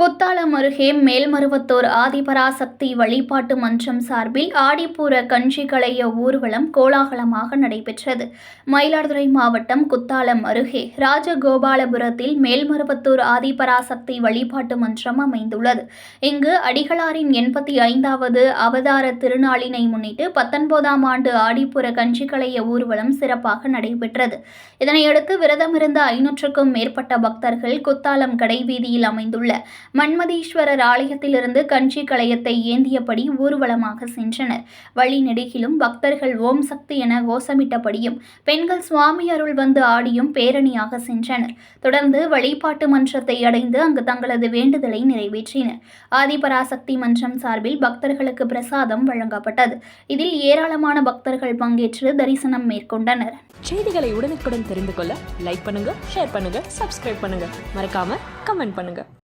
மேல்மருவத்தூர் ஆதிபராசக்தி வழிபாட்டு மன்றம் சார்பில் ஆடிப்பூர கஞ்சி களைய ஊர்வலம் கோலாகலமாக நடைபெற்றது. மயிலாடுதுறை மாவட்டம் குத்தாலம் அருகே ராஜகோபாலபுரத்தில் மேல்மருவத்தூர் ஆதிபராசக்தி வழிபாட்டு மன்றம் அமைந்துள்ளது. இங்கு அடிகளாரின் எண்பத்தி ஐந்தாவது அவதார திருநாளினை முன்னிட்டு பத்தொன்பதாம் ஆண்டு ஆடிப்புற கஞ்சி களைய ஊர்வலம் சிறப்பாக நடைபெற்றது. இதனையடுத்து விரதமிருந்த ஐநூற்றுக்கும் மேற்பட்ட பக்தர்கள் குத்தாலம் கடைவீதியில் அமைந்துள்ள மன்மதீஸ்வரர் ஆலயத்திலிருந்து கஞ்சி களையத்தை ஏந்தியபடி ஊர்வலமாக சென்றனர். வழி நெடுகிலும் பக்தர்கள் ஓம் சக்தி என கோஷமிட்டபடியும் பெண்கள் சுவாமி அருள் வந்து ஆடியும் பேரணியாக சென்றனர். தொடர்ந்து வழிபாட்டு மன்றத்தை அடைந்து அங்கு தங்களது வேண்டுதலை நிறைவேற்றினர். ஆதிபராசக்தி மன்றம் சார்பில் பக்தர்களுக்கு பிரசாதம் வழங்கப்பட்டது. இதில் ஏராளமான பக்தர்கள் பங்கேற்று தரிசனம் மேற்கொண்டனர். செய்திகளை உடனுக்குடன் தெரிந்து கொள்ள லைக் பண்ணுங்க ஷேர் பண்ணுங்க சப்ஸ்கிரைப் பண்ணுங்க. மறக்காம கமெண்ட் பண்ணுங்க.